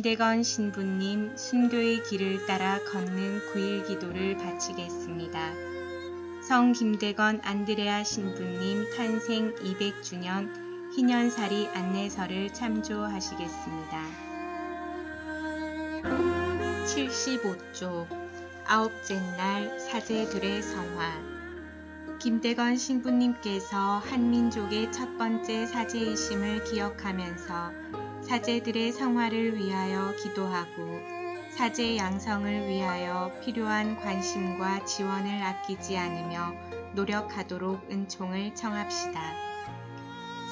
김대건 신부님 순교의 길을 따라 걷는 9일 기도를 바치겠습니다. 성 김대건 안드레아 신부님 탄생 200주년 희년살이 안내서를 참조하시겠습니다. 75쪽 아홉째 날 사제들의 성화 김대건 신부님께서 한민족의 첫 번째 사제이심을 기억하면서 사제들의 성화를 위하여 기도하고 사제 양성을 위하여 필요한 관심과 지원을 아끼지 않으며 노력하도록 은총을 청합시다.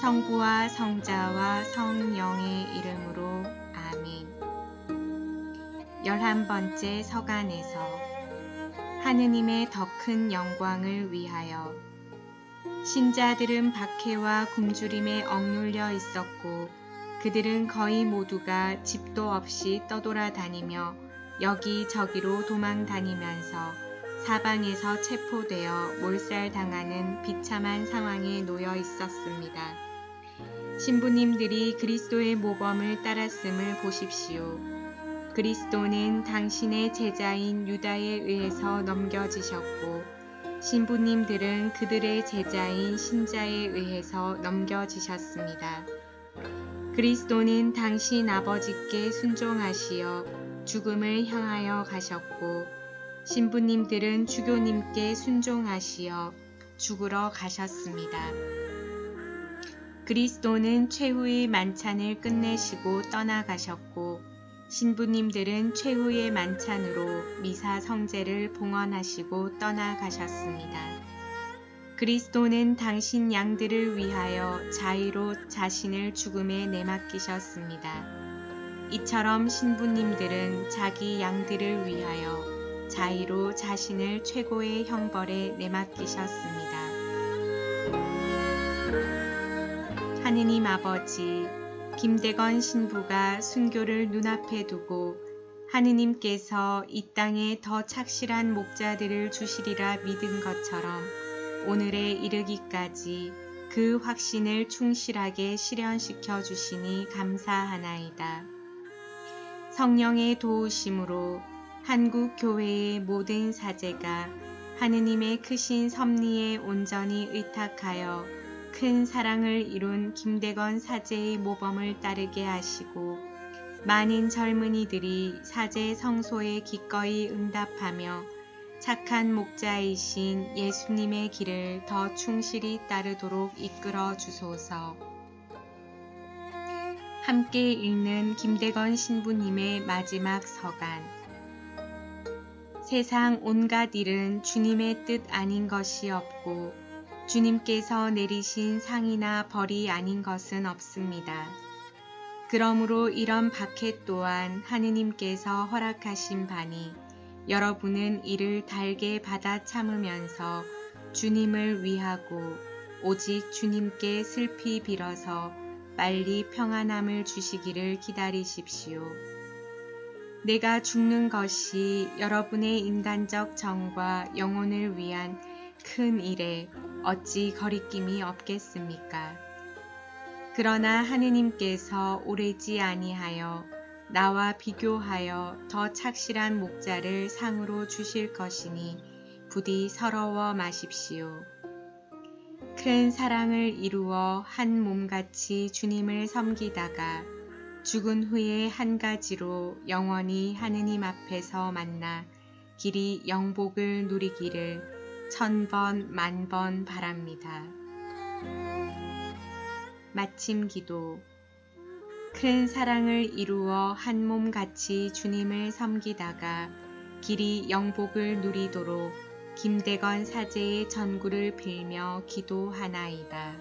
성부와 성자와 성령의 이름으로 아멘. 열한 번째 서간에서 하느님의 더 큰 영광을 위하여 신자들은 박해와 굶주림에 억눌려 있었고 그들은 거의 모두가 집도 없이 떠돌아 다니며 여기저기로 도망 다니면서 사방에서 체포되어 몰살당하는 비참한 상황에 놓여 있었습니다. 신부님들이 그리스도의 모범을 따랐음을 보십시오. 그리스도는 당신의 제자인 유다에 의해서 넘겨지셨고, 신부님들은 그들의 제자인 신자에 의해서 넘겨지셨습니다. 그리스도는 당신 아버지께 순종하시어 죽음을 향하여 가셨고, 신부님들은 주교님께 순종하시어 죽으러 가셨습니다. 그리스도는 최후의 만찬을 끝내시고 떠나가셨고, 신부님들은 최후의 만찬으로 미사 성제를 봉헌하시고 떠나가셨습니다. 그리스도는 당신 양들을 위하여 자의로 자신을 죽음에 내맡기셨습니다. 이처럼 신부님들은 자기 양들을 위하여 자의로 자신을 최고의 형벌에 내맡기셨습니다. 하느님 아버지, 김대건 신부가 순교를 눈앞에 두고 하느님께서 이 땅에 더 착실한 목자들을 주시리라 믿은 것처럼 오늘에 이르기까지 그 확신을 충실하게 실현시켜 주시니 감사하나이다. 성령의 도우심으로 한국 교회의 모든 사제가 하느님의 크신 섭리에 온전히 의탁하여 큰 사랑을 이룬 김대건 사제의 모범을 따르게 하시고 많은 젊은이들이 사제 성소에 기꺼이 응답하며 착한 목자이신 예수님의 길을 더 충실히 따르도록 이끌어 주소서. 함께 읽는 김대건 신부님의 마지막 서간. 세상 온갖 일은 주님의 뜻 아닌 것이 없고 주님께서 내리신 상이나 벌이 아닌 것은 없습니다. 그러므로 이런 박해 또한 하느님께서 허락하신 바니 여러분은 이를 달게 받아 참으면서 주님을 위하고 오직 주님께 슬피 빌어서 빨리 평안함을 주시기를 기다리십시오. 내가 죽는 것이 여러분의 인간적 정과 영혼을 위한 큰 일에 어찌 거리낌이 없겠습니까? 그러나 하느님께서 오래지 아니하여 나와 비교하여 더 착실한 목자를 상으로 주실 것이니 부디 서러워 마십시오. 큰 사랑을 이루어 한 몸같이 주님을 섬기다가 죽은 후에 한 가지로 영원히 하느님 앞에서 만나 길이 영복을 누리기를 천번 만번 바랍니다. 마침 기도 큰 사랑을 이루어 한 몸 같이 주님을 섬기다가 길이 영복을 누리도록 김대건 사제의 전구를 빌며 기도하나이다.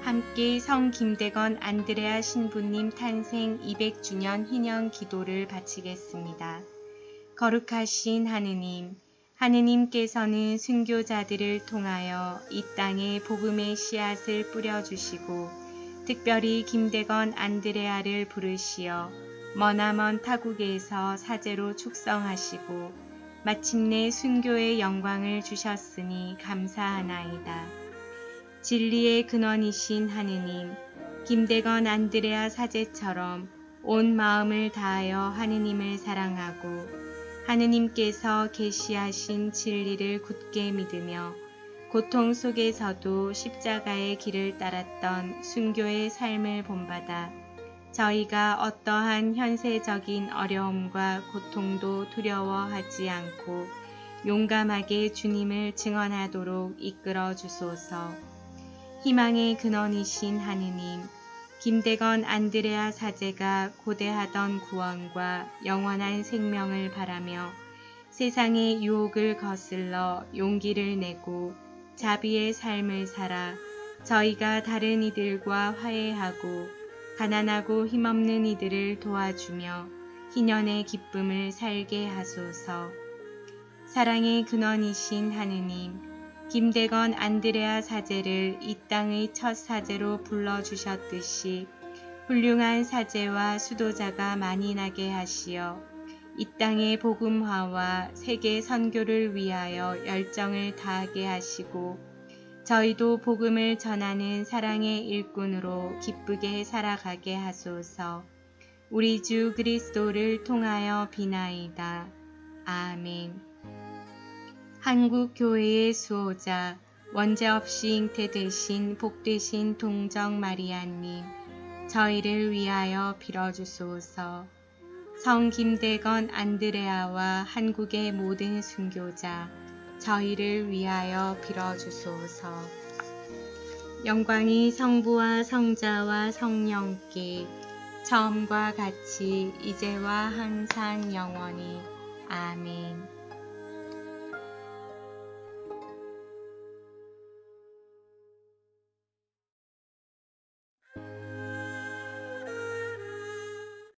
함께 성 김대건 안드레아 신부님 탄생 200주년 희년 기도를 바치겠습니다. 거룩하신 하느님, 하느님께서는 순교자들을 통하여 이 땅에 복음의 씨앗을 뿌려주시고 특별히 김대건 안드레아를 부르시어 머나먼 타국에서 사제로 축성하시고 마침내 순교의 영광을 주셨으니 감사하나이다. 진리의 근원이신 하느님, 김대건 안드레아 사제처럼 온 마음을 다하여 하느님을 사랑하고 하느님께서 계시하신 진리를 굳게 믿으며 고통 속에서도 십자가의 길을 따랐던 순교의 삶을 본받아 저희가 어떠한 현세적인 어려움과 고통도 두려워하지 않고 용감하게 주님을 증언하도록 이끌어 주소서. 희망의 근원이신 하느님, 김대건 안드레아 사제가 고대하던 구원과 영원한 생명을 바라며 세상의 유혹을 거슬러 용기를 내고 자비의 삶을 살아 저희가 다른 이들과 화해하고 가난하고 힘없는 이들을 도와주며 희년의 기쁨을 살게 하소서. 사랑의 근원이신 하느님, 김대건 안드레아 사제를 이 땅의 첫 사제로 불러주셨듯이 훌륭한 사제와 수도자가 많이 나게 하시어 이 땅의 복음화와 세계 선교를 위하여 열정을 다하게 하시고 저희도 복음을 전하는 사랑의 일꾼으로 기쁘게 살아가게 하소서. 우리 주 그리스도를 통하여 비나이다. 아멘. 한국 교회의 수호자 원죄 없이 잉태되신 복되신 동정 마리아님 저희를 위하여 빌어주소서. 성 김대건 안드레아와 한국의 모든 순교자 저희를 위하여 빌어주소서. 영광이 성부와 성자와 성령께 처음과 같이 이제와 항상 영원히 아멘.